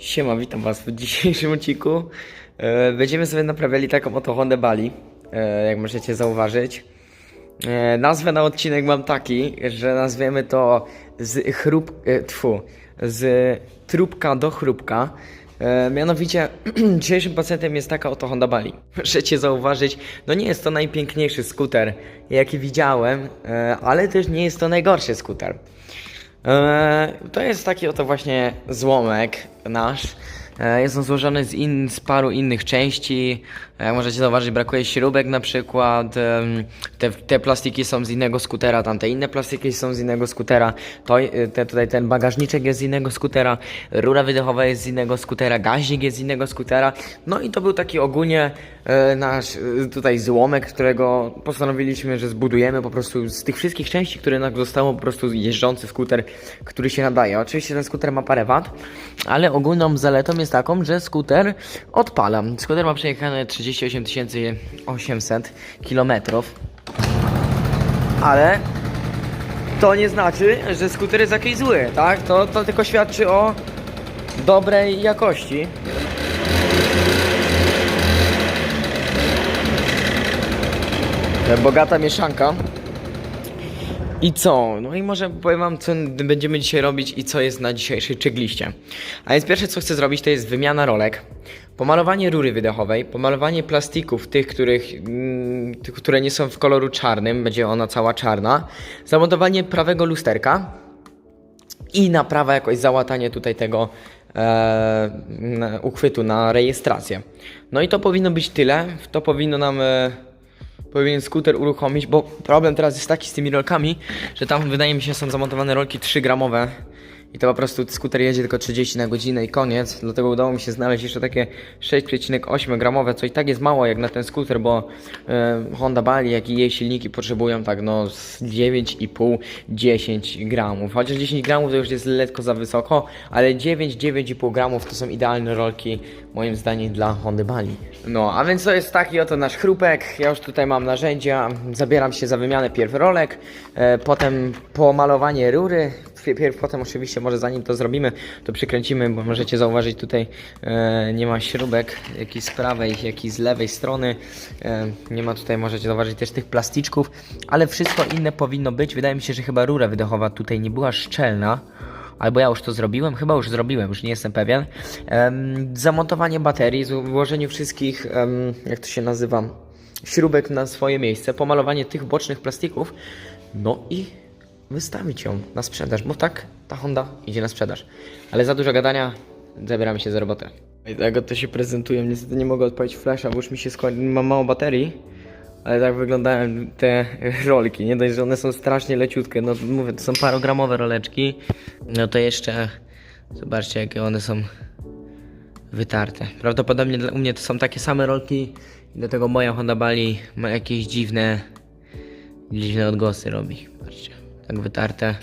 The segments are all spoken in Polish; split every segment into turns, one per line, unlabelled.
Siema, witam was w dzisiejszym odcinku. E, Będziemy sobie naprawiali taką oto Hondę Bali, e, jak możecie zauważyć. E, Nazwę na odcinek mam taki, że nazwiemy to z chrup... Tfu, z trupka do chrupka. Mianowicie dzisiejszym pacjentem jest taka oto Honda Bali. Możecie zauważyć, no nie jest to najpiękniejszy skuter, jaki widziałem, ale też nie jest to najgorszy skuter. Eee, to jest taki oto właśnie złomek nasz. Eee, jest on złożony z, in, z paru innych części. Jak możecie zauważyć, brakuje śrubek na przykład. Te, te plastiki są z innego skutera, tamte inne plastiki są z innego skutera. To, e, te, tutaj ten bagażniczek jest z innego skutera, rura wydechowa jest z innego skutera, gaźnik jest z innego skutera. No i to był taki ogólnie e, nasz e, tutaj złomek, którego postanowiliśmy, że zbudujemy po prostu z tych wszystkich części, które nam zostało po prostu jeżdżący skuter, który się nadaje. Oczywiście ten skuter ma parę wad, ale ogólną zaletą jest taką, że skuter odpala. Skuter ma przejechane 38 800 kilometrów, ale to nie znaczy, że skuter jest jakiś zły, tak? To, to tylko świadczy o dobrej jakości. Bogata mieszanka. I co? No i może powiem wam, co będziemy dzisiaj robić i co jest na dzisiejszej checkliście. A więc pierwsze, co chcę zrobić, to jest wymiana rolek, pomalowanie rury wydechowej, pomalowanie plastików, tych, których, mm, tych, które nie są w koloru czarnym, będzie ona cała czarna, zamontowanie prawego lusterka i naprawa jakoś załatanie tutaj tego e, uchwytu na rejestrację. No i to powinno być tyle. To powinno nam e, powinien skuter uruchomić, bo problem teraz jest taki z tymi rolkami, że tam wydaje mi się są zamontowane rolki 3 gramowe i to po prostu skuter jedzie tylko 30 na godzinę i koniec, dlatego udało mi się znaleźć jeszcze takie 6,8 gramowe, co i tak jest mało jak na ten skuter, bo e, Honda Bali, jak i jej silniki potrzebują tak no z 9,5-10 gramów, chociaż 10 gramów to już jest lekko za wysoko, ale 9-9,5 gramów to są idealne rolki moim zdaniem dla Hondy Bali. No, a więc to jest taki oto nasz chrupek. Ja już tutaj mam narzędzia. Zabieram się za wymianę pierw rolek, e, potem pomalowanie rury. Pier- Pierw potem oczywiście może zanim to zrobimy, to przykręcimy, bo możecie zauważyć tutaj e, nie ma śrubek, jak i z prawej, jak i z lewej strony. E, nie ma tutaj, możecie zauważyć też tych plasticzków, ale wszystko inne powinno być. Wydaje mi się, że chyba rura wydechowa tutaj nie była szczelna. Albo ja już to zrobiłem, chyba już zrobiłem, już nie jestem pewien. Em, zamontowanie baterii, złożenie wszystkich, em, jak to się nazywa, śrubek na swoje miejsce, pomalowanie tych bocznych plastików, no i wystawić ją na sprzedaż, bo tak ta Honda idzie na sprzedaż. Ale za dużo gadania, zabieramy się za robotę. I tak to się prezentują, niestety nie mogę odpalić flasha, bo już mi się skończy, mam mało baterii. Ale tak wyglądają te rolki. Nie dość, że one są strasznie leciutkie. No mówię, to są parogramowe roleczki. No to jeszcze zobaczcie, jakie one są wytarte. Prawdopodobnie u mnie to są takie same rolki. i Dlatego moja Honda Bali ma jakieś dziwne, dziwne odgłosy robi. Patrzcie, tak wytarte.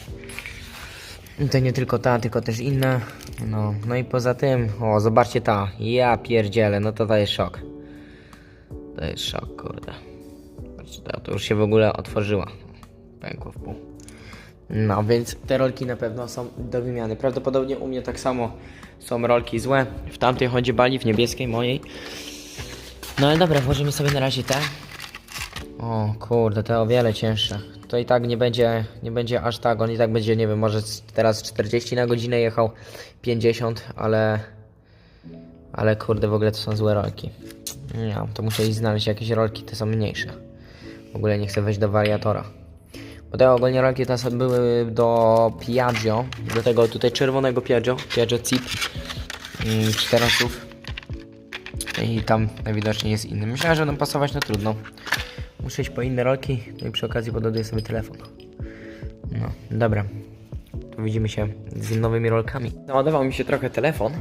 To nie tylko ta, tylko też inna. No, no i poza tym, o, zobaczcie ta. Ja pierdzielę, no to jest szok. To jest szok, kurde. Patrzcie, to, to już się w ogóle otworzyła. Pękło w pół. No, więc te rolki na pewno są do wymiany. Prawdopodobnie u mnie tak samo są rolki złe. W tamtej Hondzie Bali, w niebieskiej mojej. No ale dobra, włożymy sobie na razie te. O kurde, te o wiele cięższe. To i tak nie będzie, nie będzie aż tak, on i tak będzie, nie wiem, może teraz 40 na godzinę jechał, 50, ale... Ale kurde, w ogóle to są złe rolki. Nie, to muszę znaleźć jakieś rolki, te są mniejsze. W ogóle nie chcę wejść do wariatora. Bo te ogólnie rolki te są- były do Piaggio, do tego tutaj czerwonego Piaggio, Piaggio CIP, mm, czterosów. I tam najwidoczniej jest inny. Myślałem, że będą pasować, no trudno. Muszę iść po inne rolki, no i przy okazji podaduję sobie telefon. No, dobra. To widzimy się z nowymi rolkami. Naładował mi się trochę telefon.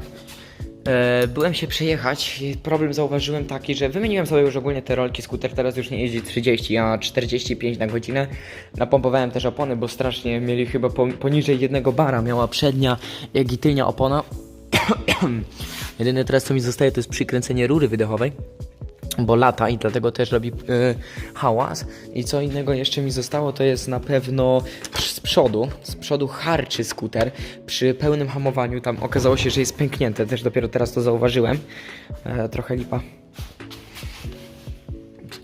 E, byłem się przejechać. Problem zauważyłem taki, że wymieniłem sobie już ogólnie te rolki. Skuter teraz już nie jeździ 30, a 45 na godzinę. Napompowałem też opony, bo strasznie mieli chyba po, poniżej jednego bara. Miała przednia, jak i tylnia opona. Jedyne teraz co mi zostaje to jest przykręcenie rury wydechowej. Bo lata i dlatego też robi y, hałas. I co innego jeszcze mi zostało, to jest na pewno z przodu, z przodu harczy skuter przy pełnym hamowaniu. Tam okazało się, że jest pęknięte, też dopiero teraz to zauważyłem. E, trochę lipa.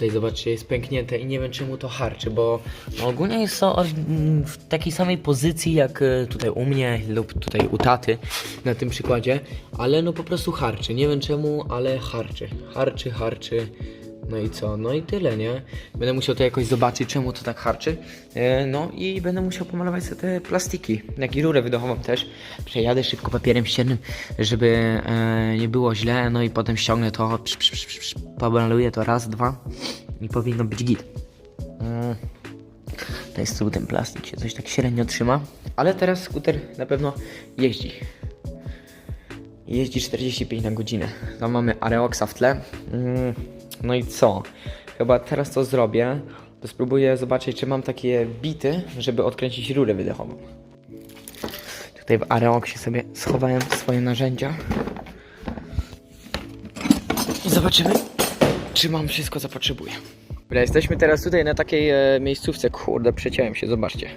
Tutaj zobaczcie, jest pęknięte i nie wiem czemu to harczy, bo ogólnie jest to mm, w takiej samej pozycji jak e, tutaj u mnie lub tutaj u taty na tym przykładzie, ale no po prostu harczy. Nie wiem czemu, ale harczy. Harczy, harczy. No i co? No i tyle, nie? Będę musiał to jakoś zobaczyć, czemu to tak harczy. E, No i będę musiał pomalować sobie te plastiki, jak i rurę wydechową też. Przejadę szybko papierem ściernym, żeby e, nie było źle, no i potem ściągnę to, pomaluję to raz, dwa i powinno być git. Mm. To jest tu ten plastik, się coś tak średnio trzyma, ale teraz skuter na pewno jeździ. Jeździ 45 na godzinę. Tam mamy Areoxa w tle. Mm, No i co? Chyba teraz co zrobię, to spróbuję zobaczyć, czy mam takie bity, żeby odkręcić rurę wydechową. Tutaj w Areoxie sobie schowałem swoje narzędzia. I zobaczymy, czy mam wszystko, co potrzebuję. Dobra, jesteśmy teraz tutaj na takiej e, miejscówce. Kurde, przeciąłem się, zobaczcie.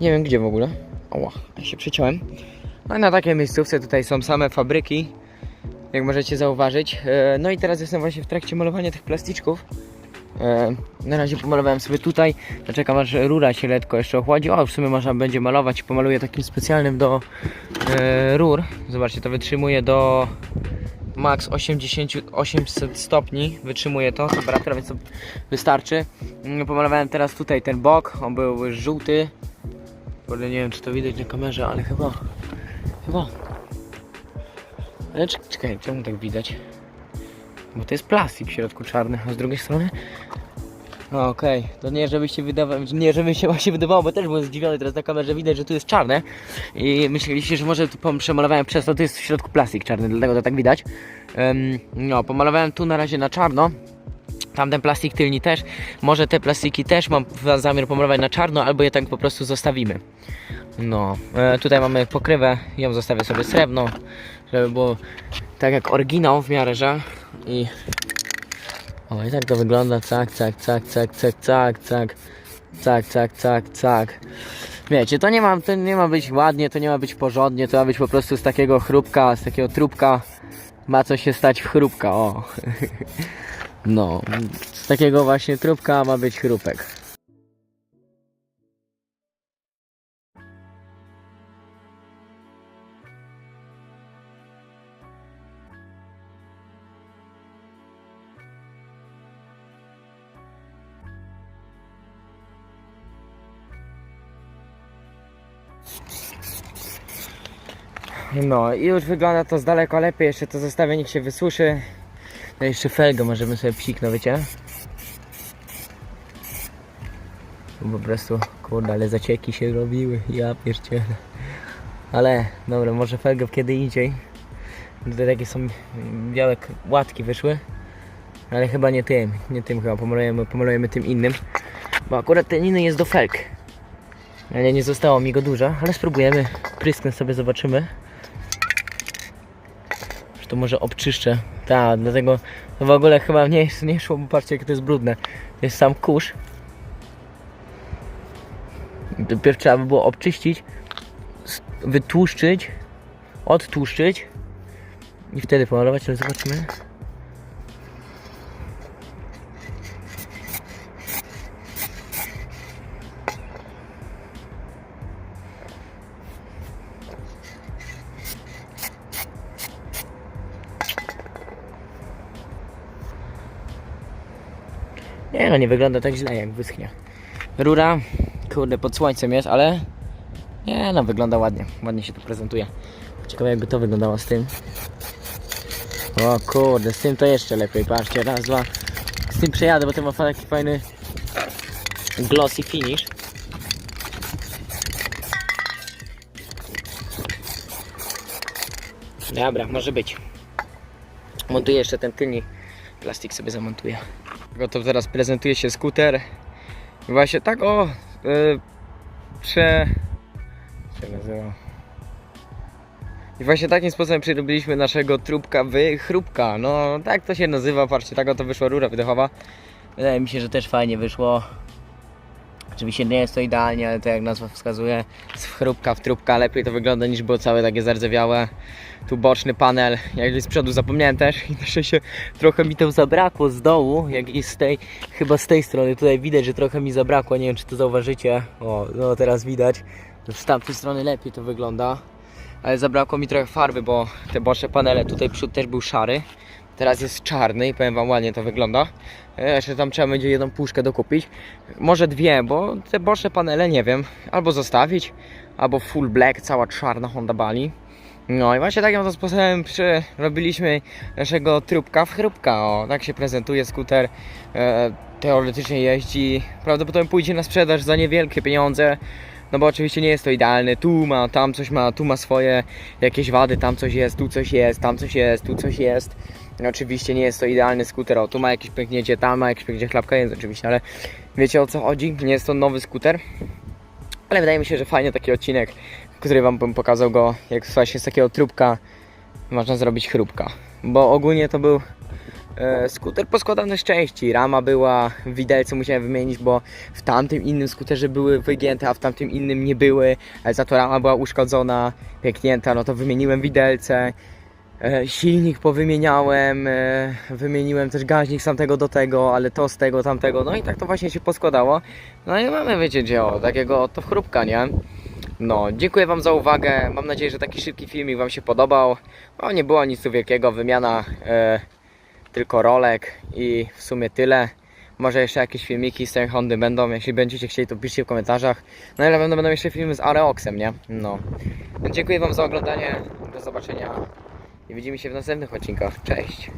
Nie wiem gdzie w ogóle. Oła, ja się przeciąłem. No i na takiej miejscówce tutaj są same fabryki, jak możecie zauważyć. E, no i teraz jestem właśnie w trakcie malowania tych plasticzków. E, na razie pomalowałem sobie tutaj. Czekam aż rura się lekko jeszcze ochładzi. O, w sumie można będzie malować. Pomaluję takim specjalnym do e, rur. Zobaczcie, to wytrzymuje do max 80, 800 stopni. Wytrzymuje to, temperatura, więc to wystarczy. Mm, Pomalowałem teraz tutaj ten bok. On był żółty. Nie wiem czy to widać na kamerze, ale chyba. Chyba. Ale czek- czekaj, czemu tak widać? Bo to jest plastik w środku czarny, a z drugiej strony. No, Okej, to nie żebyście wydawało, nie żeby się właśnie wydawało, bo też byłem zdziwiony teraz na kamerze, widać, że tu jest czarne i myśleliście, że może tu przemalowałem przez to, to jest w środku plastik czarny, dlatego to tak widać. Em, no, pomalowałem tu na razie na czarno, Tamten plastik tylni też. Może te plastiki też mam zamiar pomalować na czarno, albo je tak po prostu zostawimy. No, e, tutaj mamy pokrywę, ją zostawię sobie srebrną, żeby było tak jak oryginał w miarę, że i o i tak to wygląda, cak, cak, cak, cak, cak, cak, cak, cak, cak, cak, cak. Wiecie, to nie ma, to nie ma być ładnie, to nie ma być porządnie, to ma być po prostu z takiego chrupka, z takiego trupka ma co się stać w chrupka, o. No, z takiego właśnie trupka ma być chrupek. No i już wygląda to z daleko lepiej, jeszcze to zostawię, niech się wysuszy. No jeszcze felgę możemy sobie psiknąć, wiecie? Po prostu, kurde, ale zacieki się robiły, ja pierdzielę. Ale, dobra, może felgę kiedy indziej. Tutaj takie są białe łatki wyszły. Ale chyba nie tym, nie tym chyba, pomalujemy, pomalujemy tym innym. Bo akurat ten inny jest do felg. Ale nie zostało mi go dużo, ale spróbujemy. Prysknę sobie, zobaczymy. To może obczyszczę. Tak, dlatego w ogóle chyba nie, nie szło, bo patrzcie jak to jest brudne. Jest sam kurz. Dopiero trzeba by było obczyścić, wytłuszczyć, odtłuszczyć i wtedy pomalować, ale zobaczymy. Nie no, nie wygląda tak źle jak wyschnie. Rura, kurde, pod słońcem jest, ale nie no, wygląda ładnie. Ładnie się to prezentuje. Ciekawe jakby to wyglądało z tym. O kurde, z tym to jeszcze lepiej. Patrzcie, raz, dwa. Z tym przejadę, bo to ma taki fajny glossy finish. Dobra, może być. Montuję jeszcze ten tylny plastik sobie zamontuję. Gotow teraz prezentuje się skuter. Właśnie tak o yy, prze... Się nazywa? I właśnie takim sposobem przerobiliśmy naszego trupka w chrupka. No tak to się nazywa, patrzcie, tak oto wyszła rura wydechowa. Wydaje mi się, że też fajnie wyszło. Oczywiście nie jest to idealnie, ale to jak nazwa wskazuje, z chrupka w trupka lepiej to wygląda niż było całe takie zardzewiałe. Tu boczny panel, jak z przodu zapomniałem też i na szczęście trochę mi to zabrakło z dołu, jak i z tej, chyba z tej strony, tutaj widać, że trochę mi zabrakło, nie wiem czy to zauważycie. O, no teraz widać, z tamtej strony lepiej to wygląda. Ale zabrakło mi trochę farby, bo te boczne panele, tutaj przód też był szary. Teraz jest czarny i powiem wam ładnie to wygląda. E, Jeszcze tam trzeba będzie jedną puszkę dokupić. Może dwie, bo te boczne panele nie wiem. Albo zostawić, albo full black, cała czarna Honda Bali. No i właśnie takim oto sposobem przerobiliśmy naszego trupka w chrupka. O, tak się prezentuje skuter. E, teoretycznie jeździ. Prawdopodobnie pójdzie na sprzedaż za niewielkie pieniądze. No bo oczywiście nie jest to idealne. Tu ma, tam coś ma, tu ma swoje jakieś wady, tam coś jest, tu coś jest, tam coś jest, tu coś jest. No oczywiście nie jest to idealny skuter. O, tu ma jakieś pęknięcie, tam ma jakieś pęknięcie, klapka jest oczywiście, ale wiecie o co chodzi? Nie jest to nowy skuter. Ale wydaje mi się, że fajnie taki odcinek, który wam bym pokazał go, jak właśnie z takiego trupka można zrobić chrupka. Bo ogólnie to był e, skuter poskładany z części. Rama była, widelce musiałem wymienić, bo w tamtym innym skuterze były wygięte, a w tamtym innym nie były. Ale za to rama była uszkodzona, pięknięta, no to wymieniłem widelce. E, silnik powymieniałem, e, wymieniłem też gaźnik z tamtego do tego, ale to z tego, tamtego, no i tak to właśnie się poskładało. No i mamy, wiecie, dzieło, takiego oto chrupka, nie? No, dziękuję Wam za uwagę. Mam nadzieję, że taki szybki filmik Wam się podobał. No, nie było nic tu wielkiego, wymiana e, tylko rolek i w sumie tyle. Może jeszcze jakieś filmiki z tej Hondy będą. Jeśli będziecie chcieli, to piszcie w komentarzach. No i na pewno będą jeszcze filmy z Areoxem, nie? No. Dziękuję Wam za oglądanie. Do zobaczenia. I widzimy się w następnych odcinkach. Cześć.